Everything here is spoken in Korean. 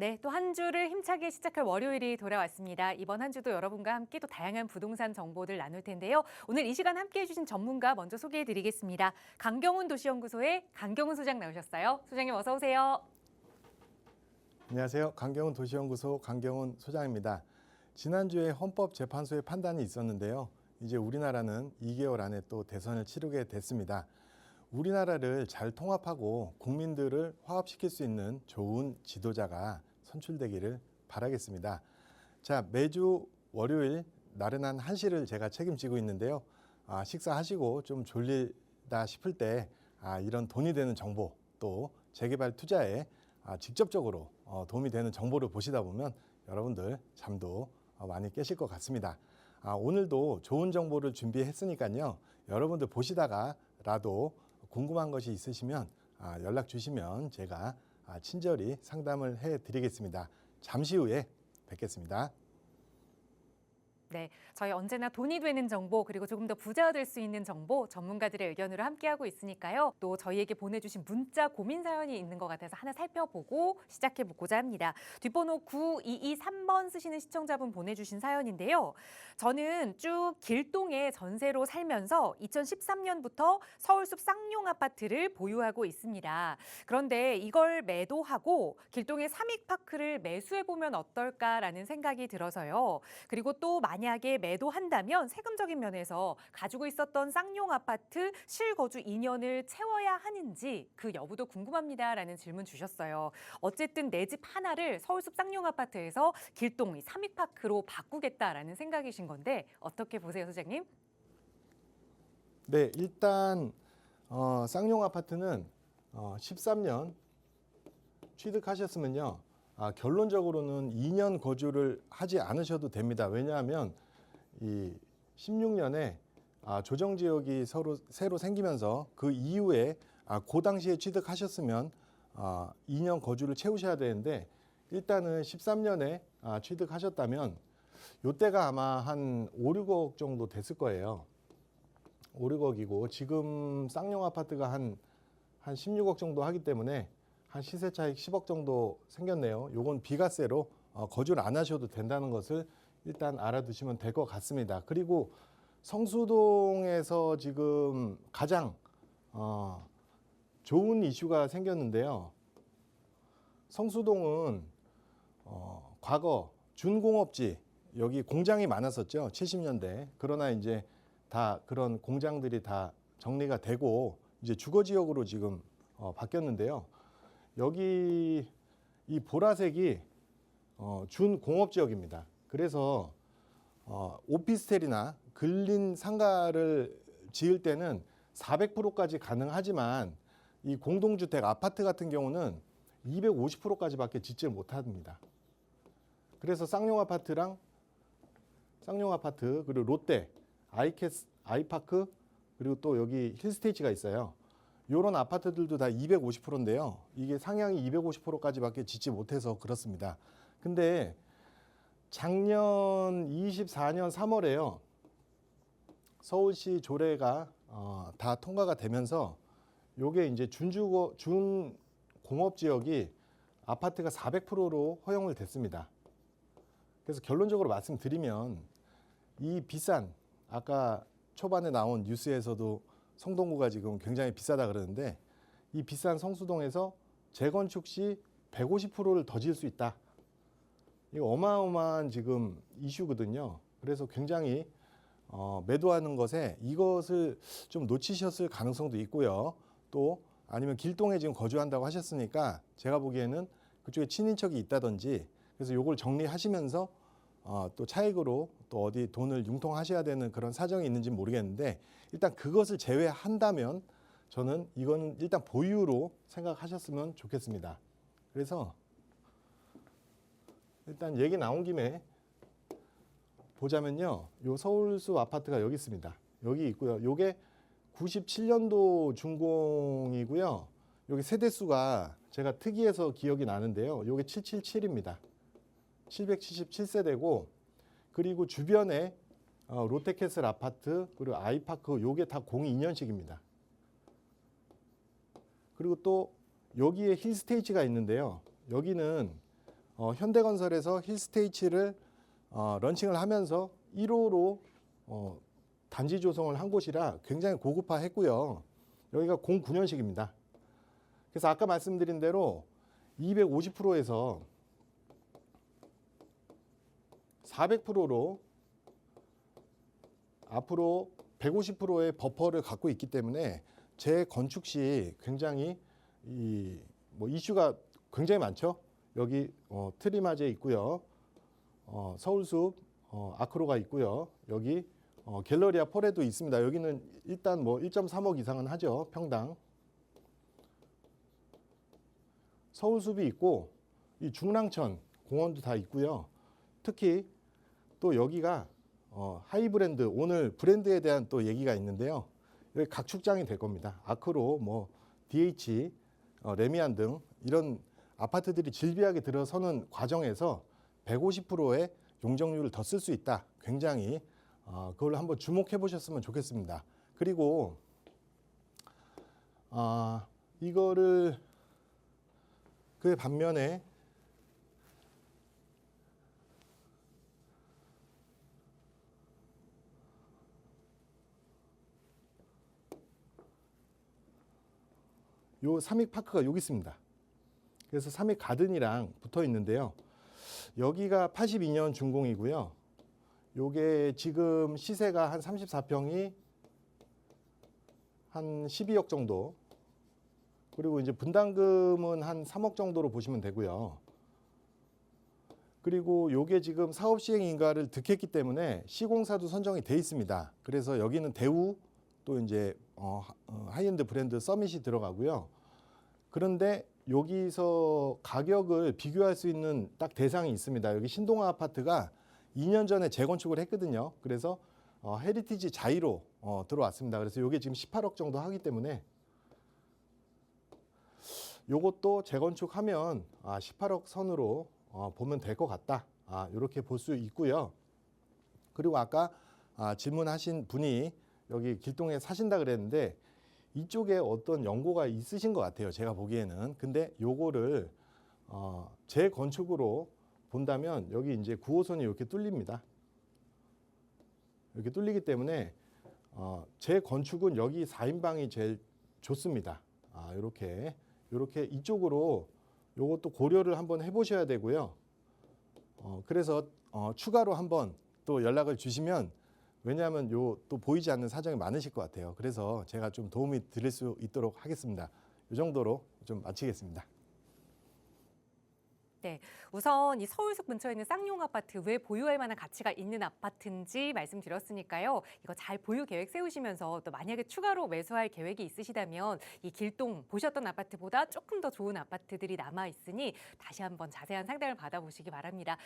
네, 또 한 주를 힘차게 시작할 월요일이 돌아왔습니다. 이번 한 주도 여러분과 함께 또 다양한 부동산 정보들 나눌 텐데요. 오늘 이 시간 함께 해주신 전문가 먼저 소개해 드리겠습니다. 강경훈 도시연구소의 강경훈 소장 나오셨어요. 소장님 어서 오세요. 안녕하세요. 강경훈 도시연구소 강경훈 소장입니다. 지난주에 헌법재판소의 판단이 있었는데요. 이제 우리나라는 2개월 안에 또 대선을 치르게 됐습니다. 우리나라를 잘 통합하고 국민들을 화합시킬 수 있는 좋은 지도자가 선출되기를 바라겠습니다. 자, 매주 월요일 나른한 1시를 제가 책임지고 있는데요. 아, 식사하시고 좀 졸리다 싶을 때 아, 이런 돈이 되는 정보 또 재개발 투자에 아, 직접적으로 어, 도움이 되는 정보를 보시다 보면 여러분들 잠도 어, 많이 깨실 것 같습니다. 아, 오늘도 좋은 정보를 준비했으니까요. 여러분들 보시다가라도 궁금한 것이 있으시면 아, 연락 주시면 제가 아, 친절히 상담을 해 드리겠습니다. 잠시 후에 뵙겠습니다. 네, 저희 언제나 돈이 되는 정보 그리고 조금 더 부자가 될 수 있는 정보 전문가들의 의견으로 함께하고 있으니까요. 또 저희에게 보내주신 문자 고민 사연이 있는 것 같아서 하나 살펴보고 시작해 보고자 합니다. 뒷번호 9223번 쓰시는 시청자분 보내주신 사연인데요. 저는 쭉 길동에 전세로 살면서 2013년부터 서울숲 쌍용 아파트를 보유하고 있습니다. 그런데 이걸 매도하고 길동의 삼익파크를 매수해 보면 어떨까라는 생각이 들어서요. 그리고 또 만약에 매도한다면 세금적인 면에서 가지고 있었던 쌍용 아파트 실거주 2년을 채워야 하는지 그 여부도 궁금합니다라는 질문 주셨어요. 어쨌든 내 집 하나를 서울숲 쌍용 아파트에서 길동 이 삼익파크로 바꾸겠다라는 생각이신 건데 어떻게 보세요, 소장님? 네, 일단 어, 쌍용 아파트는 어, 13년 취득하셨으면요. 아, 결론적으로는 2년 거주를 하지 않으셔도 됩니다. 왜냐하면 이 16년에 아, 조정 지역이 서로 새로 생기면서 그 이후에 아, 그 당시에 취득하셨으면 아, 2년 거주를 채우셔야 되는데 일단은 13년에 아, 취득하셨다면 요때가 아마 한 5, 6억 정도 됐을 거예요. 5, 6억이고 지금 쌍용 아파트가 한, 한 16억 정도 하기 때문에 한 시세 차익 10억 정도 생겼네요. 요건 비과세로 어, 거주를 안 하셔도 된다는 것을 일단 알아두시면 될 것 같습니다. 그리고 성수동에서 지금 가장 어, 좋은 이슈가 생겼는데요. 성수동은 어, 과거 준공업지 여기 공장이 많았었죠. 70년대. 그러나 이제 다 그런 공장들이 다 정리가 되고 이제 주거 지역으로 지금 어, 바뀌었는데요. 여기 이 보라색이 어, 준 공업 지역입니다. 그래서 어, 오피스텔이나 근린 상가를 지을 때는 400%까지 가능하지만 이 공동주택 아파트 같은 경우는 250%까지밖에 짓지 못합니다. 그래서 쌍용 아파트랑 쌍용 아파트 그리고 롯데 아이캐스 아이파크 그리고 또 여기 힐스테이지가 있어요. 이런 아파트들도 다 250%인데요. 이게 상향이 250%까지밖에 짓지 못해서 그렇습니다. 근데 작년 24년 3월에요. 서울시 조례가 어, 다 통과가 되면서 요게 이제 준주거 준 공업 지역이 아파트가 400%로 허용을 됐습니다. 그래서 결론적으로 말씀드리면 이 비싼 아까 초반에 나온 뉴스에서도 성동구가 지금 굉장히 비싸다 그러는데 이 비싼 성수동에서 재건축 시 150%를 더 지을 수 있다. 이거 어마어마한 지금 이슈거든요. 그래서 굉장히 어, 매도하는 것에 이것을 좀 놓치셨을 가능성도 있고요. 또 아니면 길동에 지금 거주한다고 하셨으니까 제가 보기에는 그쪽에 친인척이 있다든지 그래서 요걸 정리하시면서 어, 또 차익으로 또 어디 돈을 융통하셔야 되는 그런 사정이 있는지 모르겠는데 일단 그것을 제외한다면 저는 이거는 일단 보유로 생각하셨으면 좋겠습니다. 그래서 일단 얘기 나온 김에 보자면요. 요 서울숲 아파트가 여기 있습니다. 여기 있고요. 요게 97년도 준공이고요. 여기 세대수가 제가 특이해서 기억이 나는데요. 요게 777입니다. 777세대고 그리고 주변에 어, 롯데캐슬 아파트 그리고 아이파크 요게 다 02년식입니다. 그리고 또 여기에 힐스테이지가 있는데요. 여기는 어, 현대건설에서 힐스테이치를 어, 런칭을 하면서 1호로 어, 단지 조성을 한 곳이라 굉장히 고급화했고요. 여기가 09년식입니다. 그래서 아까 말씀드린 대로 250%에서 400%로 앞으로 150%의 버퍼를 갖고 있기 때문에 재건축 시 굉장히 이 뭐 이슈가 굉장히 많죠. 여기 어, 트리마제 있고요. 어, 서울숲 어, 아크로가 있고요. 여기 어, 갤러리아 폴에도 있습니다. 여기는 일단 뭐 1.3억 이상은 하죠. 평당. 서울숲이 있고 이 중랑천 공원도 다 있고요. 특히 또 여기가 어, 하이 브랜드 오늘 브랜드에 대한 또 얘기가 있는데요. 여기 각축장이 될 겁니다. 아크로 뭐 DH 어, 레미안 등 이런 아파트들이 질비하게 들어서는 과정에서 150%의 용적률을 더 쓸 수 있다. 굉장히 어, 그걸 한번 주목해 보셨으면 좋겠습니다. 그리고 아 이거를 그 반면에 요 삼익 파크가 여기 있습니다. 그래서 삼익 가든이랑 붙어 있는데요. 여기가 82년 준공이고요. 요게 지금 시세가 한 34평이 한 12억 정도. 그리고 이제 분담금은 한 3억 정도로 보시면 되고요. 그리고 요게 지금 사업 시행 인가를 득했기 때문에 시공사도 선정이 돼 있습니다. 그래서 여기는 대우 또 이제 어, 하- 어, 하이엔드 브랜드 서밋이 들어가고요. 그런데 여기서 가격을 비교할 수 있는 딱 대상이 있습니다. 여기 신동아 아파트가 2년 전에 재건축을 했거든요. 그래서 어, 헤리티지 자이로 어, 들어왔습니다. 그래서 이게 지금 18억 정도 하기 때문에 요것도 재건축하면 아, 18억 선으로 어, 보면 될 것 같다. 아, 이렇게 볼 수 있고요. 그리고 아까 아, 질문하신 분이 여기 길동에 사신다 그랬는데 이쪽에 어떤 연고가 있으신 것 같아요. 제가 보기에는. 근데 요거를 어, 재건축으로 본다면 여기 이제 9호선이 이렇게 뚫립니다. 이렇게 뚫리기 때문에 어, 재건축은 여기 4인방이 제일 좋습니다. 아, 이렇게 이렇게 이쪽으로 요것도 고려를 한번 해보셔야 되고요. 어, 그래서 어, 추가로 한번 또 연락을 주시면 왜냐하면 요 또 보이지 않는 사정이 많으실 것 같아요. 그래서 제가 좀 도움이 드릴 수 있도록 하겠습니다. 이 정도로 좀 마치겠습니다. 우선 이 서울숲 근처에 있는 쌍용 아파트 왜 보유할 만한 가치가 있는 아파트인지 말씀드렸으니까요. 이거 잘 보유 계획 세우시면서 또 만약에 추가로 매수할 계획이 있으시다면 이 길동 보셨던 아파트보다 조금 더 좋은 아파트들이 남아 있으니 다시 한번 자세한 상담을 받아보시기 바랍니다.